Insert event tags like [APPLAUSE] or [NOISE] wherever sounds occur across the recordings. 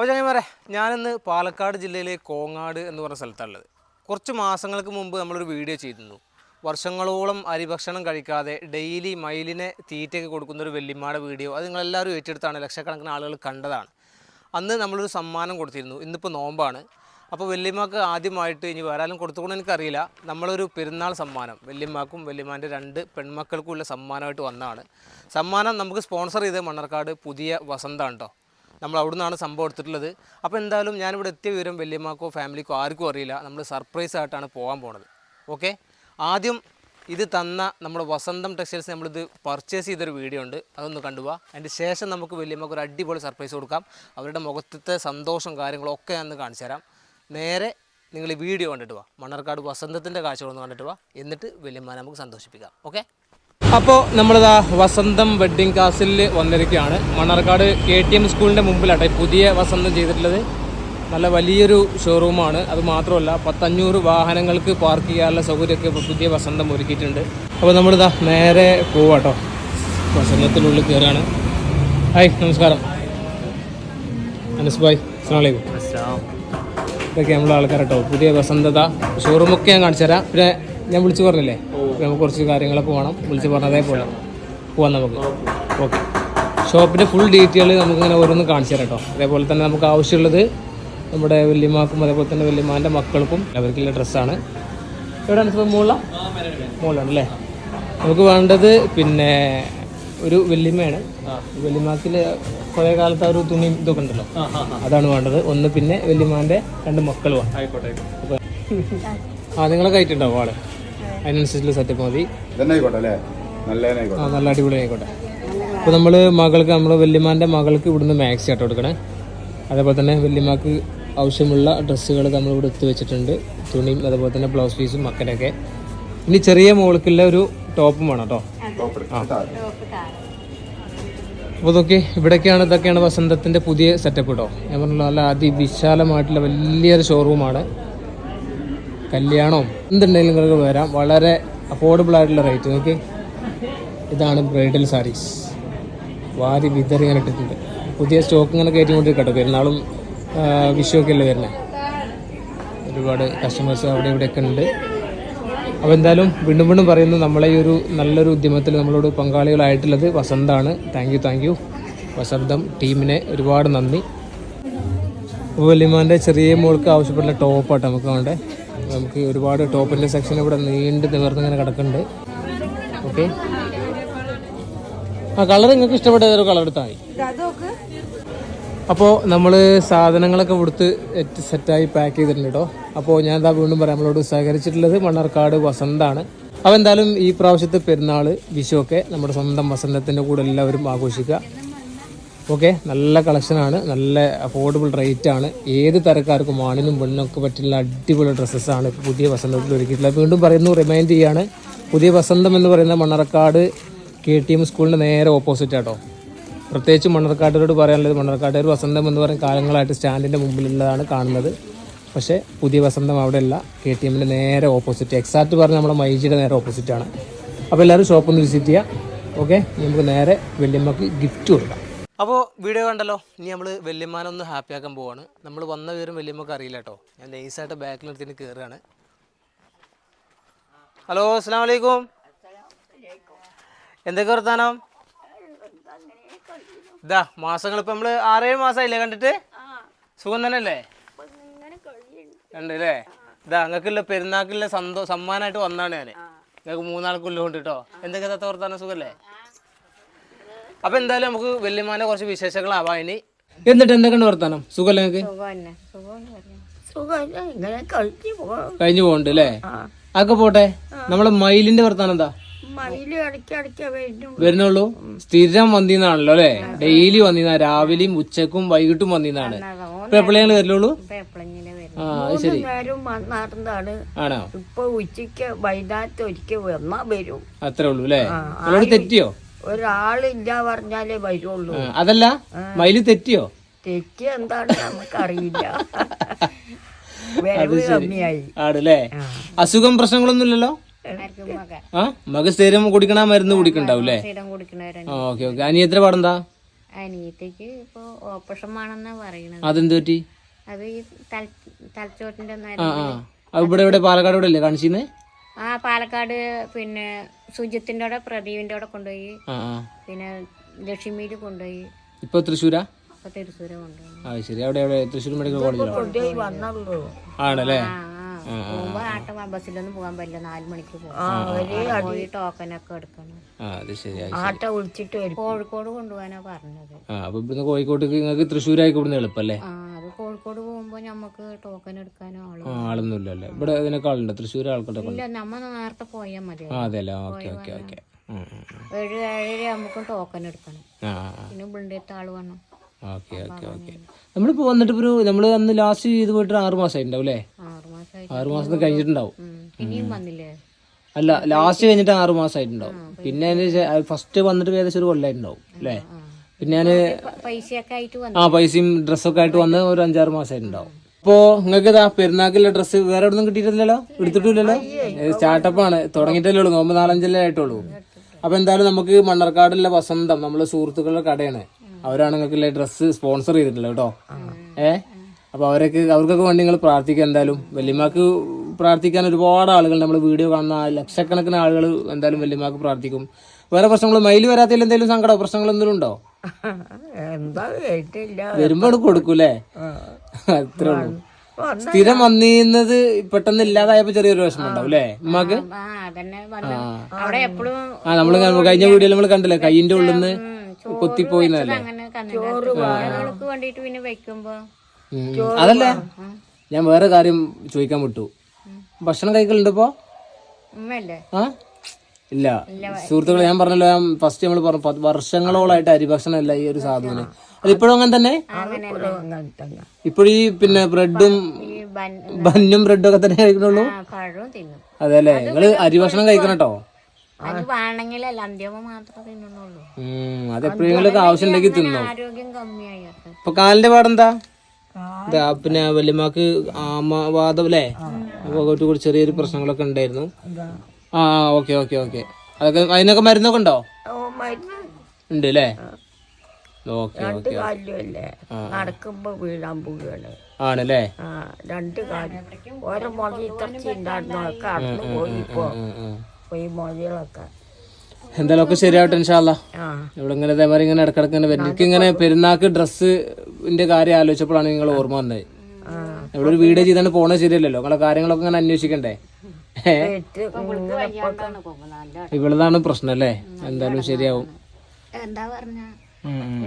അപ്പോൾ ചങ്ങന്മാരെ ഞാനിന്ന് പാലക്കാട് ജില്ലയിലെ കോങ്ങാട് എന്ന് പറഞ്ഞ സ്ഥലത്താണുള്ളത്. കുറച്ച് മാസങ്ങൾക്ക് മുമ്പ് നമ്മളൊരു വീഡിയോ ചെയ്തിരുന്നു. വർഷങ്ങളോളം അരിഭക്ഷണം കഴിക്കാതെ ഡെയിലി മയിലിനെ തീറ്റയൊക്കെ കൊടുക്കുന്ന ഒരു വെല്ലിമാടെ വീഡിയോ. അത് നിങ്ങളെല്ലാവരും ഏറ്റെടുത്താണ്. ലക്ഷക്കണക്കിന് ആളുകൾ കണ്ടതാണ്. അന്ന് നമ്മളൊരു സമ്മാനം കൊടുത്തിരുന്നു. ഇന്നിപ്പോൾ നോമ്പാണ്. അപ്പോൾ വല്യമ്മക്ക് ആദ്യമായിട്ട് ഇനി വരാലും കൊടുത്തുകൊണ്ട് എനിക്കറിയില്ല. നമ്മളൊരു പെരുന്നാൾ സമ്മാനം. വല്യമ്മക്കും വല്യമ്മാന്റെ രണ്ട് പെൺമക്കൾക്കുമുള്ള സമ്മാനമായിട്ട് വന്നതാണ്. സമ്മാനം നമുക്ക് സ്പോൺസർ ചെയ്ത് മണ്ണർക്കാട് പുതിയ വസന്താണ് കേട്ടോ നമ്മൾ അവിടെ നിന്നാണ് സംഭവം എടുത്തിട്ടുള്ളത്. അപ്പോൾ എന്തായാലും ഞാനിവിടെ എത്തിയ വിവരം വല്യമ്മക്കോ ഫാമിലിക്കോ ആർക്കും അറിയില്ല. നമ്മൾ സർപ്രൈസ് ആയിട്ടാണ് പോകാൻ പോണത്. ഓക്കെ ആദ്യം ഇത് തന്ന നമ്മുടെ വസന്തം ടെക്സ്റ്റൈൽസ് നമ്മളിത് പർച്ചേസ് ചെയ്തൊരു വീഡിയോ ഉണ്ട്. അതൊന്ന് കണ്ടുപോവാ അതിന്റെ ശേഷം നമുക്ക് വല്യമ്മക്ക് ഒരു അടിപൊളി സർപ്രൈസ് കൊടുക്കാം. അവരുടെ മുഖത്തത്തെ സന്തോഷം കാര്യങ്ങളൊക്കെ ഞാൻ കാണിച്ചു തരാം. നേരെ നിങ്ങൾ ഈ വീഡിയോ കണ്ടിട്ട് വാ. മണ്ണാർക്കാട് വസന്തത്തിന്റെ കാഴ്ചകളൊന്ന് കണ്ടിട്ട് വാ. എന്നിട്ട് വല്യമ്മ നമുക്ക് സന്തോഷിപ്പിക്കാം. ഓക്കെ അപ്പോൾ നമ്മളിതാ വസന്തം വെഡ്ഡിംഗ് കാസിലിൽ വന്നിരിക്കുകയാണ്. മണ്ണാർക്കാട് കെ ടി എം സ്കൂളിന്റെ മുമ്പിലാട്ടെ പുതിയ വസന്തം ചെയ്തിട്ടുള്ളത്. നല്ല വലിയൊരു ഷോറൂമാണ് അത് മാത്രമല്ല പത്തഞ്ഞൂറ് വാഹനങ്ങൾക്ക് പാർക്ക് ചെയ്യാനുള്ള സൗകര്യമൊക്കെ ഇപ്പോൾ പുതിയ വസന്തം ഒരുക്കിയിട്ടുണ്ട്. അപ്പോൾ നമ്മളിതാ നേരെ പോവാട്ടോ. വസന്തത്തിനുള്ളിൽ കയറാണ്. ഹായ് നമസ്കാരം. അനസ് ഭായ് അസ്സാം വലൈക്കും. ഇതൊക്കെ നമ്മളെ ആൾക്കാരട്ടോ. പുതിയ വസന്തത ഷോറൂമൊക്കെ ഞാൻ കാണിച്ചു തരാം പിന്നെ ഞാൻ വിളിച്ചു പറഞ്ഞില്ലേ? നമുക്ക് കുറച്ച് കാര്യങ്ങളൊക്കെ വേണം. വിളിച്ച് പറഞ്ഞതേ പോലെ പോവാം നമുക്ക്. ഓക്കെ. ഷോപ്പിന്റെ ഫുൾ ഡീറ്റെയിൽ നമുക്കിങ്ങനെ ഓരോന്ന് കാണിച്ചു തരാം കേട്ടോ. അതേപോലെ തന്നെ നമുക്ക് ആവശ്യമുള്ളത് നമ്മുടെ വല്യമാക്കും അതേപോലെ തന്നെ വല്യമാന്റെ മക്കൾക്കും അവർക്കുള്ള ഡ്രസ്സാണ് എവിടെയാണ് ഇപ്പോൾ മുകളിലാണ് മുകളിലാണ് അല്ലേ നമുക്ക് വേണ്ടത് പിന്നെ ഒരു വല്യമ്മയാണ്. വല്യമാക്കിൽ പഴയ കാലത്ത് ഒരു തുണി ഇതൊക്കെ ഉണ്ടല്ലോ. അതാണ് വേണ്ടത്. ഒന്ന് പിന്നെ വല്യമാന്റെ രണ്ട് മക്കളുമാണ്. ആയിക്കോട്ടെ ആ നിങ്ങളെ കയറ്റുണ്ടാവും ആൾ. അതിനനുസരിച്ചുള്ള സെറ്റപ്പ് മതി. നല്ല ആ ആയിക്കോട്ടെ. നല്ല അടിപൊളി ആയിക്കോട്ടെ. അപ്പോൾ നമ്മൾ മകൾക്ക് നമ്മൾ വല്യമാന്റെ മകൾക്ക് ഇവിടുന്ന് മാക്സി ആട്ടോ കൊടുക്കണേ അതേപോലെ തന്നെ വല്യമാക്ക് ആവശ്യമുള്ള ഡ്രസ്സുകൾ നമ്മൾ ഇവിടെ എടുത്തു വെച്ചിട്ടുണ്ട്. തുണിയും അതേപോലെ തന്നെ ബ്ലൗസ് പീസും മക്കനൊക്കെ. ഇനി ചെറിയ മോൾക്കുള്ള ഒരു ടോപ്പും വേണം കേട്ടോ. അപ്പോൾ ഇതൊക്കെ ഇവിടേക്കാണ് ഇതൊക്കെയാണ് വസന്തത്തിന്റെ പുതിയ സെറ്റപ്പ് കേട്ടോ. ഞാൻ പറഞ്ഞല്ലോ നല്ല അതിവിശാലമായിട്ടുള്ള വലിയൊരു ഷോറൂമാണ് കല്യാണവും എന്തുണ്ടെങ്കിലും നിങ്ങൾക്ക് വരാം. വളരെ അഫോർഡബിൾ ആയിട്ടുള്ള റേറ്റ് നോക്കി. ഇതാണ് ബ്രൈഡൽ സാരീസ്. വാരി വിതറി ഇങ്ങനെ ഇട്ടിട്ടുണ്ട്. പുതിയ സ്റ്റോക്ക് ഇങ്ങനെ കയറ്റിക്കൊണ്ടിരിക്കട്ടോ. പെരുന്നാളും വിഷുവൊക്കെ അല്ലേ വരുന്നത് ഒരുപാട് കസ്റ്റമേഴ്സ് അവിടെ ഇവിടെയൊക്കെ ഉണ്ട്. അപ്പോൾ എന്തായാലും വീണ്ടും വീണ്ടും പറയുന്നത് നമ്മളെ ഈ ഒരു നല്ലൊരു ഉദ്യമത്തിൽ നമ്മളോട് പങ്കാളികളായിട്ടുള്ളത് വസന്താണ്. Thank you thank you Vasantham ടീമിനെ ഒരുപാട് നന്ദി. വലിയമാന്റെ ചെറിയ മോൾക്ക് ആവശ്യപ്പെട്ട ടോപ്പാട്ടോ നമുക്ക് വേണ്ടേ നമുക്ക് ഒരുപാട് ടോപ്പിന്റെ സെക്ഷൻ ഇവിടെ നീണ്ട് നിവർന്ന് ഇങ്ങനെ കിടക്കുന്നുണ്ട്. ഓക്കെ ആ കളർ നിങ്ങൾക്ക് ഇഷ്ടപ്പെട്ട ഏതൊരു കളർ എടുത്താൽ മതി. അപ്പോൾ നമ്മൾ സാധനങ്ങളൊക്കെ കൊടുത്ത് സെറ്റായി പാക്ക് ചെയ്തിട്ടുണ്ട് കേട്ടോ അപ്പോൾ ഞാൻ എന്താ വീണ്ടും പറയാം നമ്മളോട് സഹകരിച്ചിട്ടുള്ളത് മണ്ണാർക്കാട് വസന്താണ്. അപ്പോൾ എന്തായാലും ഈ പ്രാവശ്യത്തെ പെരുന്നാൾ വിഷുവൊക്കെ നമ്മുടെ സ്വന്തം വസന്തത്തിന്റെ കൂടെ എല്ലാവരും ആഘോഷിക്കുക. ഓക്കെ നല്ല കളക്ഷനാണ് നല്ല അഫോർഡബിൾ റേറ്റ് ആണ്. ഏത് തരക്കാർക്കും ആണിനും പെണ്ണിനൊക്കെ പറ്റുന്ന അടിപൊളി ഡ്രസ്സസ്സാണ് പുതിയ വസന്തത്തിൽ ഒരുക്കിയിട്ടുള്ളത്. വീണ്ടും പറയുന്നു റിമൈൻഡ് ചെയ്യാണ്. പുതിയ വസന്തം എന്ന് പറയുന്ന മണ്ണർക്കാട് കെ ടി എം സ്കൂളിന്റെ നേരെ ഓപ്പോസിറ്റ് ആട്ടോ. പ്രത്യേകിച്ച് മണ്ണർക്കാട്ടുകാരോട് പറയാനുള്ളത് മണ്ണർക്കാട്ടുകാർ വസന്തം എന്ന് പറയുന്ന കാലങ്ങളായിട്ട് സ്റ്റാൻഡിന്റെ മുമ്പിലുള്ളതാണ് കാണുന്നത്. പക്ഷേ പുതിയ വസന്തം അവിടെയല്ല. കെ ടി എമ്മിന്റെ നേരെ ഓപ്പോസിറ്റ് എക്സാക്റ്റ് പറഞ്ഞാൽ നമ്മുടെ മൈജിയുടെ നേരെ ഓപ്പോസിറ്റാണ് അപ്പോൾ എല്ലാവരും ഷോപ്പ് ഒന്ന് വിസിറ്റ് ചെയ്യുക ഓക്കെ നമുക്ക് നേരെ വെള്ളിയമ്മക്ക് ഗിഫ്റ്റ് കൊടുക്കാം. അപ്പോൾ വീഡിയോ കണ്ടല്ലോ? ഇനി നമ്മൾ വല്യമ്മാനൊന്ന് ഹാപ്പി ആക്കാൻ പോവാണ്. നമ്മൾ വന്ന വിവരം വല്യമ്മക്ക് അറിയില്ല കേട്ടോ. ഞാൻ നൈസായിട്ട് ബാക്കിൽ നിർത്തിന് കയറുകയാണ് ഹലോ അസ്സാം വലൈക്കും എന്തൊക്കെ വർത്താനം? ഇതാ മാസങ്ങൾ ഇപ്പം നമ്മൾ ആറേഴ് മാസമായില്ലേ കണ്ടിട്ട്? സുഖം തന്നെ അല്ലേ ഉണ്ട് അല്ലേ ഇതാ നിങ്ങൾക്കുള്ള പെരുന്നാക്കുള്ള സന്തോ സമ്മാനമായിട്ട് വന്നാണ് ഞാൻ നിങ്ങൾക്ക് മൂന്നാൾക്കുള്ള കൊണ്ട് കേട്ടോ. എന്തൊക്കെ തത്ത വർത്താനം? സുഖല്ലേ? അപ്പൊ എന്തായാലും നമുക്ക് വല്യമാനെ കുറച്ച് വിശേഷങ്ങളാവാം ഇനി. എന്നിട്ട് എന്തൊക്കെയാണ് വർത്താനം? സുഖല്ലേ നിങ്ങൾക്ക് സുഖമില്ല പോകാം കഴിഞ്ഞു പോകണ്ട് അല്ലേ അതൊക്കെ പോട്ടെ. നമ്മളെ മയിലിന്റെ വർത്താനം എന്താ? വരുന്നുള്ളു. വരുന്നുള്ളൂ സ്ഥിരം വന്നിന്നാണല്ലോ അല്ലേ ഡെയിലി വന്നിന്നാ രാവിലെയും ഉച്ചക്കും വൈകിട്ടും വന്നിന്നാണ്. വരലുള്ളൂ? എപ്പോഴെങ്കിലും വരും ആ ശരി. ആണോ? ഇപ്പൊ ഉച്ചയ്ക്ക് വൈകുന്നേരത്ത് ഒരിക്കൽ വന്നാ വരും. അത്രേ ഉള്ളൂ അല്ലേ തെറ്റിയോ? ഒരാളില്ല പറഞ്ഞാലേ വരുള്ളൂ അതല്ല? മയിൽ തെറ്റിയോ? തെറ്റി എന്താണ് നമുക്കറിയില്ല. [LAUGHS] ആണല്ലേ? അസുഖം പ്രശ്നങ്ങളൊന്നും ഇല്ലല്ലോ ആ? മക സ്ഥിരം കുടിക്കണ മരുന്ന് കുടിക്കണ്ടാവൂലേ ഓക്കെ ഓക്കെ. അനിയത്ര പാടെന്താ? അനിയത്തേക്ക് ഇപ്പൊ ഓപ്പറേഷൻ വേണമെന്നാ പറയണത്. അതെന്ത് പറ്റി? അത് ഈ തല തലച്ചോറിന്റെ ആ ആ. ഇവിടെ ഇവിടെ പാലക്കാട് ഇവിടെ അല്ലേ? കാണിച്ചിരുന്നേ? ആ പാലക്കാട് പിന്നെ സുജിത്തിന്റെ അവിടെ പ്രദീപിന്റെ അവിടെ കൊണ്ടുപോയി. ആ ആ. പിന്നെ ലക്ഷ്മിയിൽ കൊണ്ടുപോയി. ഇപ്പൊ തൃശ്ശൂരാ? കൊണ്ടുപോയി. ആ ശരി. അവിടെ അവിടെ തൃശ്ശൂർ മെഡിക്കൽ കോളേജിലോ കൊണ്ടുപോയി വന്നുള്ളൂ ആണല്ലേ? ആ ആ. പോകുമ്പോ ആട്ട ബസ്സിലൊന്നും പോകാൻ പറ്റില്ല. നാല് മണിക്ക് പോകും. ആ ഒരേ പോയി ടോക്കനൊക്കെ എടുക്കണം. ആ അത് ആട്ട വിളിച്ചിട്ട് വരും. കോഴിക്കോട് കൊണ്ടുപോകാനാ പറഞ്ഞത്. ആ അപ്പൊ ഇവിടുന്ന് കോഴിക്കോട്ടേക്ക് നിങ്ങൾക്ക് തൃശ്ശൂരായി ഇവിടുന്ന് എളുപ്പല്ലേ? ആ കോഴിക്കോട് പോകുമ്പോ നമുക്ക് ടോക്കൺ എടുക്കാനോ ആൾ ആ ആളൊന്നും ഇല്ലല്ലേ ഇവിടെ ഇതിനേക്കാളുണ്ട്. തൃശ്ശൂർ ആൾക്കാരുടെ ഇല്ല നമ്മ നേരത്തെ പോയാൽ മതി. ആ അതെ അല്ലേ ഓക്കെ ഓക്കെ ഓക്കെ. ഏഴ് ഏഴര ആകുമ്പോൾ ടോക്കൺ എടുക്കണം. പിന്നെ ബിളിന്റെ ആൾ വേണം ഓക്കെ ഓക്കെ ഓക്കെ. നമ്മളിപ്പോ വന്നിട്ട് ഒരു നമ്മൾ അന്ന് ലാസ്റ്റ് ചെയ്ത് പോയിട്ട് ആറ് മാസമായിട്ടുണ്ടാവും അല്ലേ ആറ് മാസം കഴിഞ്ഞിട്ടുണ്ടാവും. അല്ല ലാസ്റ്റ് കഴിഞ്ഞിട്ട് ആറ് മാസമായിട്ടുണ്ടാവും പിന്നെ ഫസ്റ്റ് വന്നിട്ട് ഏകദേശം ഒരു കൊല്ലായിട്ടുണ്ടാവും അല്ലേ? പിന്നെ ഞാൻ പ- ആയിട്ട് വന്നു. ആ പൈസയും ഡ്രസ്സൊക്കെ ആയിട്ട് വന്ന് ഒരു അഞ്ചാറ് മാസമായിട്ടുണ്ടാവും അപ്പോ നിങ്ങൾക്ക് ഇതാ പെരുന്നാക്കിലെ ഡ്രസ്സ് വേറെ എവിടെ നിന്നും കിട്ടിയിട്ടില്ലല്ലോ? എടുത്തിട്ടില്ലല്ലോ? സ്റ്റാർട്ടപ്പ് ആണ് തുടങ്ങിയിട്ടല്ലേ ഉള്ളൂ. നോമ്പ് നാലഞ്ചല്ലേ ആയിട്ടുള്ളൂ. അപ്പൊ എന്തായാലും നമുക്ക് മണ്ണർക്കാടുള്ള വസന്തം നമ്മളെ സുഹൃത്തുക്കളുടെ കടയാണ്. അവരാണ് നിങ്ങൾക്ക് ഡ്രസ്സ് സ്പോൺസർ ചെയ്തിട്ടുള്ളത് കേട്ടോ. ഏ? അപ്പൊ അവരൊക്കെ അവർക്കൊക്കെ വേണ്ടി നിങ്ങൾ പ്രാർത്ഥിക്കുക എന്തായാലും. വല്യമാക്ക് പ്രാർത്ഥിക്കാൻ ഒരുപാട് ആളുകൾ നമ്മൾ വീഡിയോ കാണുന്ന ലക്ഷക്കണക്കിന് ആളുകൾ എന്തായാലും വല്യമാക്ക് പ്രാർത്ഥിക്കും. വേറെ പ്രശ്നങ്ങൾ മയിൽ വരാത്തതിൽ എന്തെങ്കിലും സങ്കടമോ? പ്രശ്നങ്ങൾ എന്തെങ്കിലും ഉണ്ടോ? എന്താ കേട്ടില്ല. കൊടുക്കൂലേ? അത്രേ ഉള്ളൂ. സ്ഥിരം വന്നിരുന്നത് പെട്ടെന്ന് ഇല്ലാതായപ്പോ ചെറിയൊരു വിഷമം ഉണ്ടാവും അല്ലേ? ഉമ്മാക്ക്? ആ അതന്നെ വന്നു അവിടെ എപ്പോഴും ആ നമ്മൾ കഴിഞ്ഞ വീഡിയോയിൽ നമ്മൾ കണ്ടില്ലേ കയ്യിന്റെ ഉള്ളിൽ നിന്ന് കൊത്തിപ്പോയിന്നല്ലേ? അതല്ലേ ഞാൻ വേറെ കാര്യം ചോദിക്കാൻ വിട്ടു. ഭക്ഷണം കഴിക്കലുണ്ട് ഇപ്പോ? ഉമ്മല്ലേ ആ? ഇല്ല. സുഹൃത്തുക്കളെ ഞാൻ പറഞ്ഞല്ലോ ഞാൻ ഫസ്റ്റ് നമ്മൾ പറഞ്ഞു പത്ത് വർഷങ്ങളോളായിട്ട് അരിഭക്ഷണം അല്ല ഈ ഒരു സാധുവിന് അതിപ്പോഴും അങ്ങനെ തന്നെ? അങ്ങനെ തന്നെ ഇപ്പോഴും ഈ പിന്നെ ബ്രെഡും ബന്നും ബ്രെഡും ഒക്കെ തന്നെ കഴിക്കണുള്ളൂ? അതെ അല്ലേ നിങ്ങൾ അരിഭക്ഷണം കഴിക്കണം കേട്ടോ അത് നിങ്ങൾക്ക് ആവശ്യം ഉണ്ടെങ്കിൽ തിന്നോ? ഇപ്പൊ കാലിന്റെ പാടെന്താ? പിന്നെ വല്യമ്മക്ക് ആമവാദം അല്ലേ? അപ്പൊ ചെറിയൊരു പ്രശ്നങ്ങളൊക്കെ ഉണ്ടായിരുന്നു. ആ ഓക്കെ ഓക്കെ ഓക്കെ. അതൊക്കെ അതിനൊക്കെ മരുന്നൊക്കെ ഉണ്ടോ? ഉണ്ട് അല്ലേ ഓക്കെ ഓക്കെ നടക്കുമ്പോ വീഴാൻ പോവുകയാണ്. ആണല്ലേ? രണ്ട് കാലം ഓരോ മുളക് ഇത്രച്ചി ഉണ്ടായിരുന്നു ഒക്കെ അടന്നു പോയി ഇപ്പോ. പോയി മുളകളൊക്കെ എന്തായാലും ശരിയാവട്ടെ ഇൻഷാല്ല ഇവിടെ ഇങ്ങനെ ഇതേമാതിരി ഇങ്ങനെ ഇടക്കിടക്ക് ഇങ്ങനെ വരും എനിക്ക് ഇങ്ങനെ പെരുന്നാക്ക് ഡ്രസ്സിന്റെ കാര്യം ആലോചിച്ചപ്പോഴാണ് നിങ്ങൾ ഓർമ്മ വന്നത്. ഇവിടെ ഒരു വീഡിയോ ചെയ്താണ് പോണത് ശരിയല്ലല്ലോ. നിങ്ങളെ കാര്യങ്ങളൊക്കെ ഇങ്ങനെ അന്വേഷിക്കണ്ടേ? ഇവളതാണ് പ്രശ്നം അല്ലേ എന്തായാലും ശരിയാവും. എന്താ പറഞ്ഞ.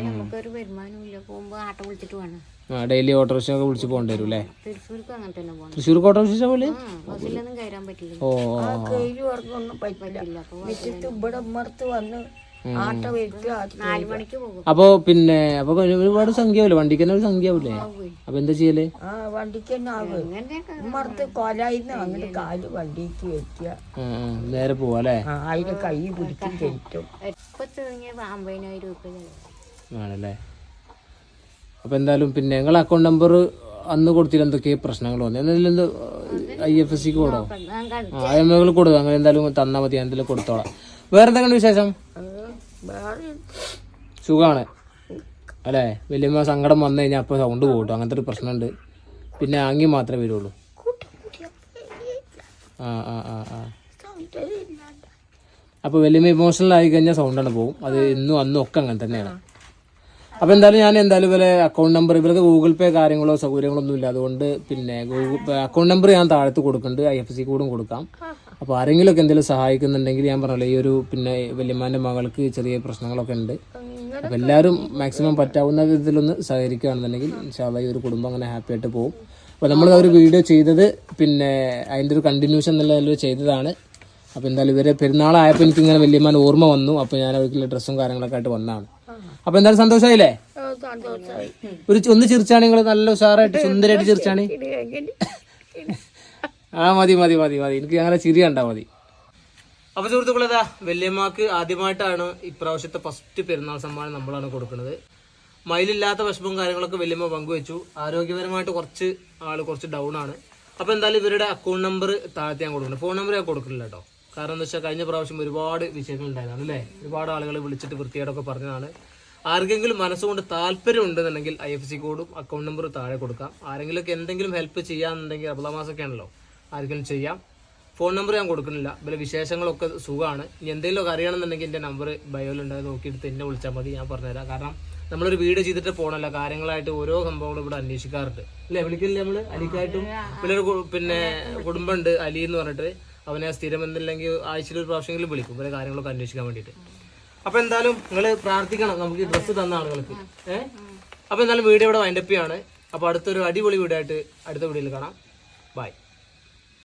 നമുക്കൊരു വരുമാനമില്ല പോകുമ്പോ ആട്ട വിളിച്ചിട്ട് വേണം. ആ ഡെയിലി ഓട്ടോറിക്ഷ ഒക്കെ വിളിച്ച് പോകേണ്ടി വരും അല്ലേ? തൃശ്ശൂർക്ക് ഓട്ടോറിക്ഷ പോലെ ബസ്സിലൊന്നും കയറാൻ പറ്റില്ല. ഓ ആ കയ്യിൽ വർക്കൊന്നും പറ്റില്ല. ഇവിടെ വന്ന് ആട്ട വരുത്തി നാല് മണിക്ക് പോകും. അപ്പൊ പിന്നെ അപ്പൊ ഒരുപാട് സംഖ്യ ആവില്ലേ വണ്ടിക്ക് തന്നെ ഒരു സംഖ്യ ആവില്ലേ അപ്പൊ എന്താ ചെയ്യൽ? ആ വണ്ടിക്ക് തന്നെ കൊലായിന്ന് അങ്ങോട്ട് കാൽ വണ്ടിക്ക് വെക്കുക. നേരെ പോവാല്ലേ അതിന്റെ കൈ പിടിക്കും കയറ്റും. ആണല്ലേ? അപ്പൊ എന്തായാലും പിന്നെ നിങ്ങൾ അക്കൗണ്ട് നമ്പർ അന്ന് കൊടുത്തില്ല എന്തൊക്കെ പ്രശ്നങ്ങൾ വന്നു? എന്തെങ്കിലും ഐ എഫ് എസ് സിക്ക് കൊടുോ ഞാൻ ആ എം എകൾ കൊടുക്കും അങ്ങനെ എന്തായാലും തന്നാ മതി എന്തെങ്കിലും കൊടുത്തോളാം. വേറെ എന്തെങ്കിലും വിശേഷം? സുഖമാണ് അല്ലേ? വലിയമ്മ സങ്കടം വന്നു കഴിഞ്ഞാൽ അപ്പോൾ സൗണ്ട് പോകട്ടോ അങ്ങനത്തെ ഒരു പ്രശ്നമുണ്ട്. പിന്നെ ആങ്ങി മാത്രമേ വരുള്ളൂ. ആ ആ ആ ആ. അപ്പോൾ വലിയ ഇമോഷണൽ ആയി കഴിഞ്ഞാൽ സൗണ്ടാണ് പോകും അത് ഇന്നും അന്നും ഒക്കെ അങ്ങനെ തന്നെയാണ്. അപ്പോൾ എന്തായാലും ഞാൻ എന്തായാലും ഇവരെ അക്കൗണ്ട് നമ്പർ ഇവർക്ക് ഗൂഗിൾ പേ കാര്യങ്ങളോ സൗകര്യങ്ങളോ ഒന്നും ഇല്ല അതുകൊണ്ട് പിന്നെ ഗൂഗിൾ അക്കൗണ്ട് നമ്പർ ഞാൻ താഴത്ത് കൊടുക്കുന്നുണ്ട്. ഐ എഫ് സി കോഡും കൊടുക്കാം. അപ്പോൾ ആരെങ്കിലുമൊക്കെ എന്തെങ്കിലും സഹായിക്കുന്നുണ്ടെങ്കിൽ ഞാൻ പറഞ്ഞല്ലോ ഈ ഒരു പിന്നെ വല്യമ്മാന്റെ മകൾക്ക് ചെറിയ പ്രശ്നങ്ങളൊക്കെ ഉണ്ട്. അപ്പോൾ എല്ലാവരും മാക്സിമം പറ്റാവുന്ന വിധത്തിലൊന്ന് സഹകരിക്കുകയാണെന്നുണ്ടെങ്കിൽ ഇൻഷാല്ല ഈ ഒരു കുടുംബം അങ്ങനെ ഹാപ്പി ആയിട്ട് പോകും. അപ്പോൾ നമ്മൾ ഒരു വീഡിയോ ചെയ്തത് പിന്നെ അതിന്റെ ഒരു കണ്ടിന്യൂഷൻ എന്നുള്ള ചെയ്തതാണ്. അപ്പോൾ എന്തായാലും ഇവരെ പെരുന്നാളായപ്പോൾ എനിക്ക് ഇങ്ങനെ വല്യമ്മാൻ ഓർമ്മ വന്നു. അപ്പോൾ ഞാൻ അവർക്കുള്ള ഡ്രസ്സും കാര്യങ്ങളൊക്കെ ആയിട്ട് വന്നതാണ്. അപ്പോൾ എന്തായാലും സന്തോഷമായില്ലേ സന്തോഷമായി ഒരു ഒന്ന് ചിരിച്ചാണ് നിങ്ങൾ നല്ല ഉഷാറായിട്ട് സുന്ദരമായിട്ട് ചിരിച്ചാണ്. ആ മതി മതി മതി മതി. എനിക്ക് അങ്ങനെ ചിരി മതി. അപ്പൊ സുഹൃത്തുക്കളേതാ വല്യമ്മക്ക് ആദ്യമായിട്ടാണ് ഇപ്രാവശ്യത്തെ ഫസ്റ്റ് പെരുന്നാൾ സമ്മാനം നമ്മളാണ് കൊടുക്കുന്നത്. മയിലില്ലാത്ത വിഷമവും കാര്യങ്ങളൊക്കെ വല്യമ്മ പങ്കുവെച്ചു. ആരോഗ്യപരമായിട്ട് കുറച്ച് ആൾ കുറച്ച് ഡൗൺ ആണ്. അപ്പൊ എന്തായാലും ഇവരുടെ അക്കൗണ്ട് നമ്പർ താഴ്ത്തി ഞാൻ കൊടുക്കുന്നു. ഫോൺ നമ്പർ ഞാൻ കൊടുക്കില്ല കേട്ടോ. കാരണം എന്താ വെച്ചാൽ കഴിഞ്ഞ പ്രാവശ്യം ഒരുപാട് വിഷയങ്ങൾ ഉണ്ടായതാണ് അല്ലേ? ഒരുപാട് ആളുകൾ വിളിച്ചിട്ട് വൃത്തിയായിട്ടൊക്കെ പറഞ്ഞതാണ്. ആർക്കെങ്കിലും മനസ്സുകൊണ്ട് താല്പര്യം ഉണ്ടെന്നുണ്ടെങ്കിൽ ഐ എഫ് സി കോഡും അക്കൗണ്ട് നമ്പറും താഴെ കൊടുക്കാം. ആരെങ്കിലുമൊക്കെ എന്തെങ്കിലും ഹെൽപ്പ് ചെയ്യാന്നുണ്ടെങ്കിൽ അബുദാമാസൊക്കെ ആണല്ലോ. ആർക്കെങ്കിലും ചെയ്യാം. ഫോൺ നമ്പർ ഞാൻ കൊടുക്കുന്നില്ല. ഇതിലെ വിശേഷങ്ങളൊക്കെ സുഖമാണ്. ഇനി എന്തെങ്കിലുമൊക്കെ അറിയണമെന്നുണ്ടെങ്കിൽ എന്റെ നമ്പർ ബയോയിലുണ്ട് അത് നോക്കിയിട്ട് എന്നെ വിളിച്ചാൽ മതി. ഞാൻ പറഞ്ഞുതരാം. കാരണം നമ്മളൊരു വീഡിയോ ചെയ്തിട്ട് പോകണമല്ല കാര്യങ്ങളായിട്ട് ഓരോ സംഭവങ്ങളും ഇവിടെ അന്വേഷിക്കാറുണ്ട്. അല്ലേ? വിളിക്കില്ല നമ്മൾ അലിക്കായിട്ടും പിന്നെ ഒരു കു- പിന്നെ കുടുംബമുണ്ട്. അലി എന്ന് പറഞ്ഞിട്ട് അവനെ സ്ഥിരം എന്നില്ലെങ്കിൽ ആഴ്ചയിൽ ഒരു പ്രാവശ്യമെങ്കിലും വിളിക്കും. ഇവരെ കാര്യങ്ങളൊക്കെ അന്വേഷിക്കാൻ വേണ്ടിയിട്ട്. അപ്പൊ എന്തായാലും നിങ്ങൾ പ്രാർത്ഥിക്കണം. നമുക്ക് ഡ്രസ്സ് തന്ന ആളുകൾക്ക്. ഏഹ് അപ്പൊ എന്തായാലും വീഡിയോ ഇവിടെ വൈൻഡപ്പിയാണ് അപ്പോൾ അപ്പൊ അടുത്തൊരു അടിപൊളി വീടായിട്ട് അടുത്ത വീഡിയോയിൽ കാണാം. ബൈ